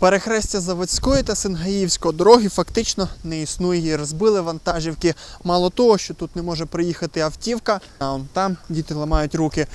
Перехрестя Заводської та Сингаївської дороги фактично не існує. Її розбили вантажівки. Мало того, що тут не може приїхати автівка, а он там діти ламають руки.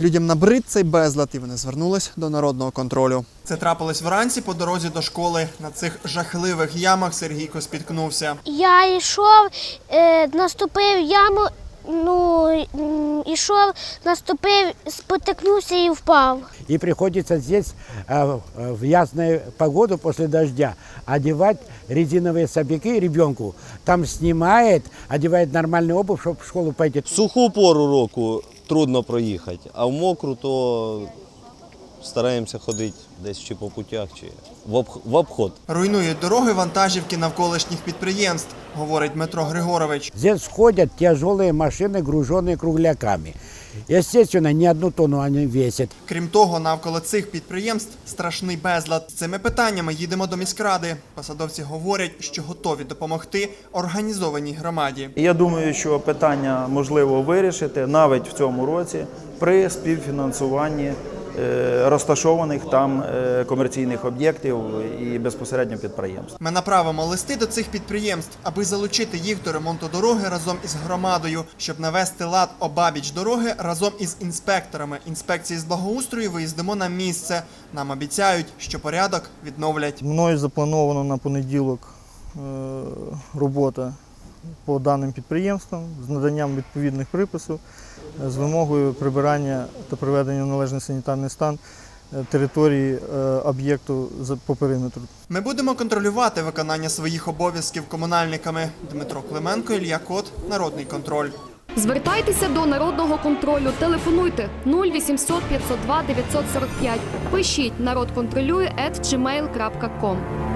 Людям набрид цей безлад, і вони звернулись до народного контролю. Це трапилось вранці по дорозі до школи. На цих жахливих ямах Сергійко спіткнувся. Я йшов, е, наступив яму, ну м, ішов, наступив, спотикнувся і впав. И приходится здесь э, э, в ясную погоду после дождя одевать резиновые сапоги ребенку. Там снимает, одевает нормальную обувь, чтобы в школу пойти. В суху пору року трудно проїхати, а в мокру то стараємося ходити десь чи по путях, чи в обх- в обход. Руйнують дороги вантажівки навколишніх підприємств, говорить Дмитро Григорович. Здесь ходят тяжелые машины, груженные кругляками. Естественно, не одну тонну они весят. Крім того, навколо цих підприємств страшний безлад. З цими питаннями їдемо до міськради. Посадовці говорять, що готові допомогти організованій громаді. І Я думаю, що питання можливо вирішити навіть в цьому році при співфінансуванні е, розташованих там е, комерційних об'єктів і безпосередньо підприємств. Ми направимо листи до цих підприємств, аби залучити їх до ремонту дороги разом із громадою, щоб навести лад обабіч дороги разом із інспекторами. Інспекції з благоустрою виїздимо на місце. Нам обіцяють, що порядок відновлять. Мною заплановано на понеділок е, робота по даним підприємствам з наданням відповідних приписів е, з вимогою прибирання та приведення в належний санітарний стан е, території е, об'єкту по периметру. Ми будемо контролювати виконання своїх обов'язків комунальниками. Дмитро Клименко, Ілля Кот, Народний контроль. Звертайтеся до народного контролю. Телефонуйте 0800 502 945. Пишіть народ контролює at gmail.com.